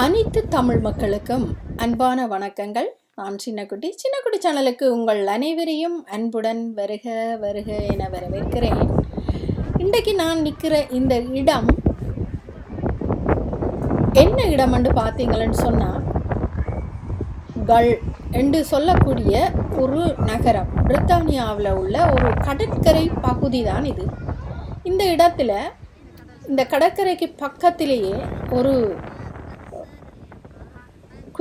அனைத்து தமிழ் மக்களுக்கும் அன்பான வணக்கங்கள். நான் சின்னக்குட்டி. சின்னக்குட்டி சேனலுக்கு உங்கள் அனைவரையும் அன்புடன் வருக வருக என வரவேற்கிறேன். இன்றைக்கு நான் நிற்கிற இந்த இடம் என்ன இடம் என்று பார்த்தீங்களன்னு சொன்னால் கள் என்று சொல்லக்கூடிய ஒரு நகரம். பிரித்தானியாவில் உள்ள ஒரு கடற்கரை பகுதி தான் இது. இந்த இடத்துல இந்த கடற்கரைக்கு பக்கத்திலேயே ஒரு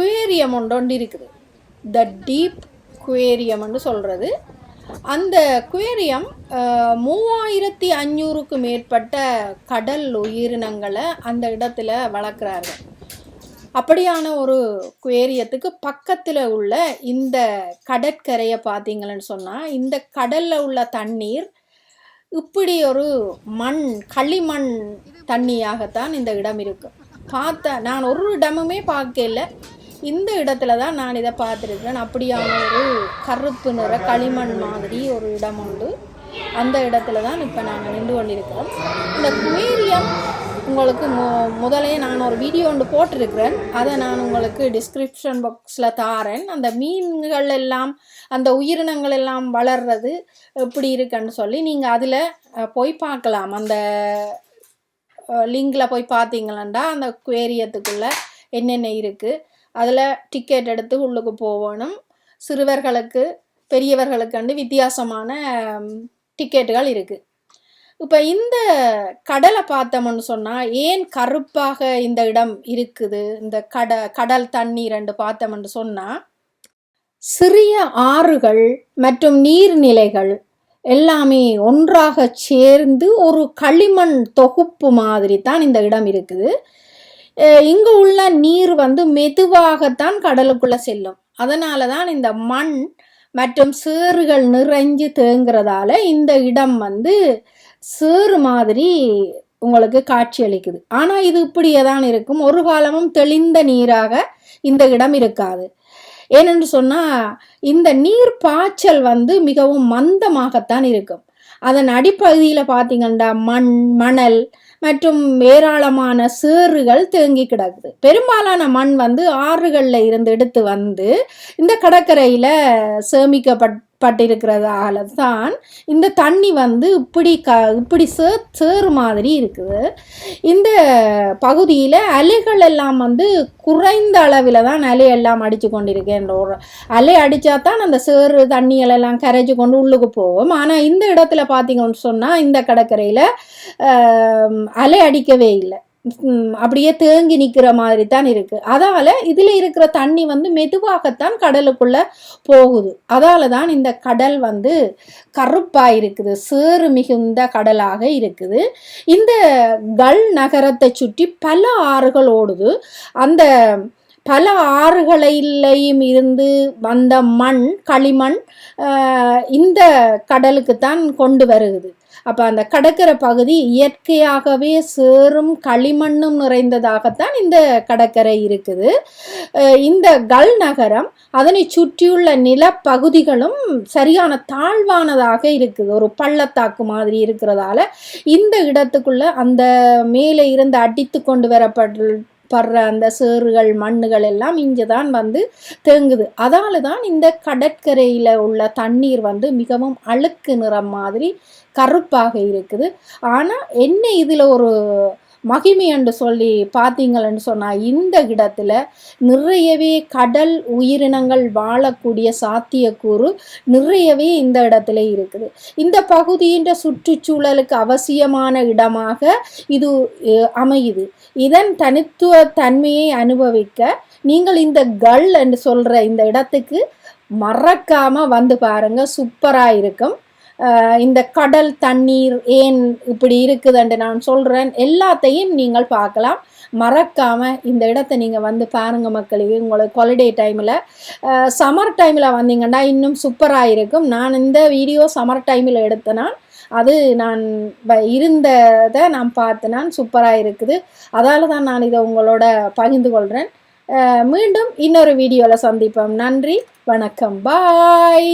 குவேரியம் ஒன்று இருக்குது த டீப் குவேரியம்னு சொல்கிறது அந்த குவேரியம் மூவாயிரத்தி அஞ்சூறுக்கு மேற்பட்ட கடல் உயிரினங்களை அந்த இடத்துல வளர்க்குறார்கள். அப்படியான ஒரு குவேரியத்துக்கு பக்கத்தில் உள்ள இந்த கடற்கரையை பார்த்தீங்கன்னு சொன்னால் இந்த கடலில் உள்ள தண்ணீர் இப்படி ஒரு மண் களிமண் தண்ணியாகத்தான் இந்த இடம் இருக்குது பார்த்த நான் ஒரு இடமுமே பார்க்கல. இந்த இடத்துல தான் நான் இதை பார்த்துருக்கேன் அப்படியான ஒரு கருப்பு நிற களிமண் மாதிரி ஒரு இடம் உண்டு. அந்த இடத்துல தான் இப்போ நாங்கள் நின்று கொண்டிருக்கிறோம் இந்த குவேரியம் உங்களுக்கு மு முதலே நான் ஒரு வீடியோ ஒன்று போட்டிருக்கிறேன். அதை நான் உங்களுக்கு டிஸ்கிரிப்ஷன் பாக்ஸில் தாரேன் அந்த மீன்கள் எல்லாம் அந்த உயிரினங்கள் எல்லாம் வளர்றது எப்படி இருக்குன்னு சொல்லி நீங்கள் அதில் போய் பார்க்கலாம். அந்த லிங்கில் போய் பார்த்தீங்களா அந்த குவேரியத்துக்குள்ளே என்னென்ன இருக்குது அதில் டிக்கெட் எடுத்து உள்ளுக்கு போகணும். சிறுவர்களுக்கு பெரியவர்களுக்கு வித்தியாசமான டிக்கெட்டுகள் இருக்குது இப்போ இந்த கடலை பார்த்தோம்னு சொன்னால் ஏன் கருப்பாக இந்த இடம் இருக்குது? இந்த கட கடல் தண்ணி ரெண்டு பார்த்தோம்னு சொன்னால் சிறிய ஆறுகள் மற்றும் நீர்நிலைகள் எல்லாமே ஒன்றாக சேர்ந்து ஒரு களிமண் தொகுப்பு மாதிரி தான் இந்த இடம் இருக்குது. இங்கே உள்ள நீர் வந்து மெதுவாகத்தான் கடலுக்குள்ளே செல்லும். அதனால தான் இந்த மண் மற்றும் சேறுகள் நிறைஞ்சு தேங்குறதால இந்த இடம் வந்து சேறு மாதிரி உங்களுக்கு காட்சி அளிக்குது. ஆனால் இது இப்படியே தான் இருக்கும். ஒரு காலமும் தெளிந்த நீராக இந்த இடம் இருக்காது. ஏனென்று சொன்னால் இந்த நீர் பாய்ச்சல் வந்து மிகவும் மந்தமாகத்தான் இருக்கும். அதன் அடிப்பகுதியில் பார்த்தீங்கன்னா மண் மணல் மற்றும் ஏராளமான சேறுகள் தேங்கி கிடக்குது. பெரும்பாலான மண் வந்து ஆறுகளில் இருந்து எடுத்து வந்து இந்த கடற்கரையில் சேமிக்கப்பட் பட்டிருக்கிறதால தான் இந்த தண்ணி வந்து இப்படி க இப்படி சே சேறு மாதிரி இருக்குது. இந்த பகுதியில் அலைகள் எல்லாம் வந்து குறைந்த அளவில் தான் அலையெல்லாம் அடித்து கொண்டிருக்கேன் ஒரு அலை அடித்தா தான் அந்த சேறு தண்ணிகள் எல்லாம் கரைச்சி கொண்டு உள்ளுக்கு போகும். ஆனால் இந்த இடத்துல பார்த்தீங்கன்னு சொன்னால் இந்த கடற்கரையில் அலை அடிக்கவே இல்லை. அப்படியே தேங்கி நிற்கிற மாதிரி தான் இருக்குது அதால் இதில் இருக்கிற தண்ணி வந்து மெதுவாகத்தான் கடலுக்குள்ளே போகுது. அதால் தான் இந்த கடல் வந்து கருப்பாக இருக்குது சேறு மிகுந்த கடலாக இருக்குது. இந்த கல் நகரத்தை சுற்றி பல ஆறுகள் ஓடுது. அந்த பல ஆறுகளிலையும் இருந்து வந்த மண் களிமண் இந்த கடலுக்கு தான் கொண்டு வருகுது. அப்போ அந்த கடற்கரை பகுதி இயற்கையாகவே சேரும் களிமண்ணும் நிறைந்ததாகத்தான் இந்த கடற்கரை இருக்குது. இந்த கல் நகரம் அதனை சுற்றியுள்ள நிலப்பகுதிகளும் சரியான தாழ்வானதாக இருக்குது. ஒரு பள்ளத்தாக்கு மாதிரி இருக்கிறதால இந்த இடத்துக்குள்ள அந்த மேலே இருந்து அடித்து கொண்டு வரப்பட்டு படுற அந்த சேறுகள் மண்ணுகள் எல்லாம் இங்கே தான் வந்து தேங்குது. அதால தான் இந்த கடற்கரையில் உள்ள தண்ணீர் வந்து மிகவும் அழுக்கு நிறம் மாதிரி கருப்பாக இருக்குது. ஆனால் என்ன இதில் ஒரு மகிமை என்று சொல்லி பார்த்தீங்கள்னு சொன்னால் இந்த இடத்துல நிறையவே கடல் உயிரினங்கள் வாழக்கூடிய சாத்தியக்கூறு நிறையவே இந்த இடத்துல இருக்குது. இந்த பகுதியின் சுற்றுச்சூழலுக்கு அவசியமான இடமாக இது அமையுது. இதன் தனித்துவ தன்மையை அனுபவிக்க நீங்கள் இந்த கல் என்று சொல்கிற இந்த இடத்துக்கு மறக்காமல் வந்து பாருங்கள் சூப்பராக இருக்கும். இந்த கடல் தண்ணீர் ஏன் இப்படி இருக்குதுன்ட்டு நான் சொல்கிறேன் எல்லாத்தையும் நீங்கள் பார்க்கலாம். மறக்காமல் இந்த இடத்த நீங்கள் வந்து பாருங்கள் மக்களுக்கு உங்களுக்கு ஹாலிடே டைமில் சம்மர் டைமில் வந்தீங்கன்னா இன்னும் சூப்பராக இருக்கும். நான் இந்த வீடியோ சம்மர் டைமில் எடுத்தேன்னா அது நான் இருந்ததை நான் பார்த்தேன் சூப்பராக இருக்குது. அதால் தான் நான் இதை உங்களோட பகிர்ந்து கொள்கிறேன் மீண்டும் இன்னொரு வீடியோவில் சந்திப்போம். நன்றி வணக்கம். பாய்